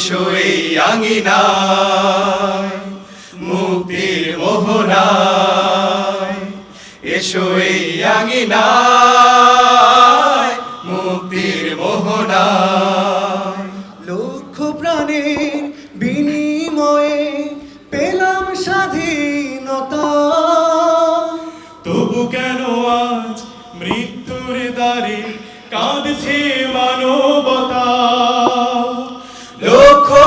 এসো এই আঙিনায় মুক্তির মোহনায়। এসো এই আঙিনায় মুক্তির মোহনায়। লক্ষ প্রাণের বিনিময়ে পেলাম স্বাধীনতা। তবু কেন আজ মৃত্যুর দ্বারে কাঁদছে লক্ষ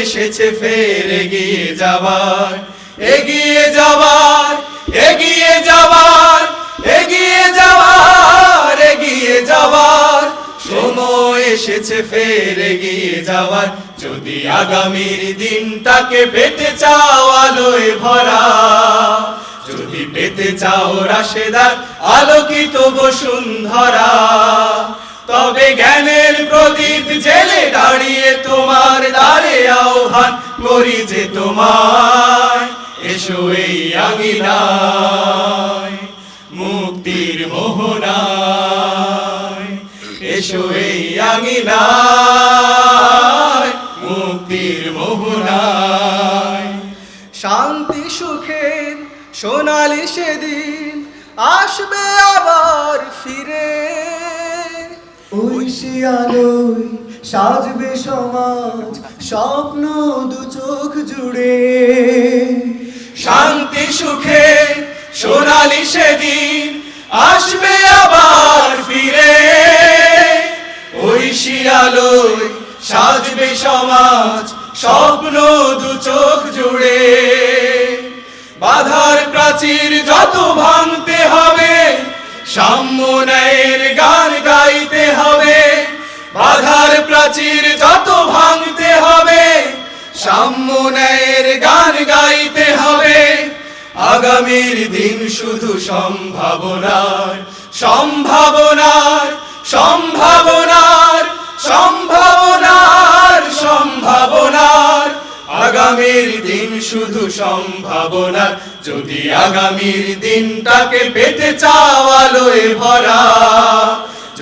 এসেছে ফের এগিয়ে যাবার এগিয়ে যাবার এগিয়ে যাবার এগিয়ে যাবার এগিয়ে যাবার। সময় এসেছে ফের এগিয়ে যাওয়ার যদি আগামীর দিনটাকে পেতে চাও আলোয় ভরা, যদি পেতে চাও রাশেদার আলোকিত বসুন্ধরা, তবে জ্ঞানের প্রদীপ জেলে দাঁড়িয়ে তোমার করি যে তোমায়, এসো এই আঙিনায় মুক্তির মোহনায়, এসো এই আঙিনায় মুক্তির মোহনায়। শান্তি সুখের সোনালি সেদিন আসবে আবার ফিরে। ঐশী আলোয় সাজবে সমাজ, স্বপ্ন দু চোখ জুড়ে। শান্তি, সুখে, সোনালি সেদিন আসবে আবার ফিরে। ওই শিয়ালোয় সাজবে সমাজ, স্বপ্ন দু চোখ জুড়ে। বাধার প্রাচীর যত ভাঙতে হবে সাম্যের প্রাচীর যত ভাঙতে হবে সাম্যের গান গাইতে হবে। আগামীর দিন শুধু সম্ভাবনার সম্ভাবনার সম্ভাবনার সম্ভাবনার সম্ভাবনার। আগামীর দিন শুধু সম্ভাবনার, যদি আগামীর দিনটাকে পেতে চাও আলোয় ভরা।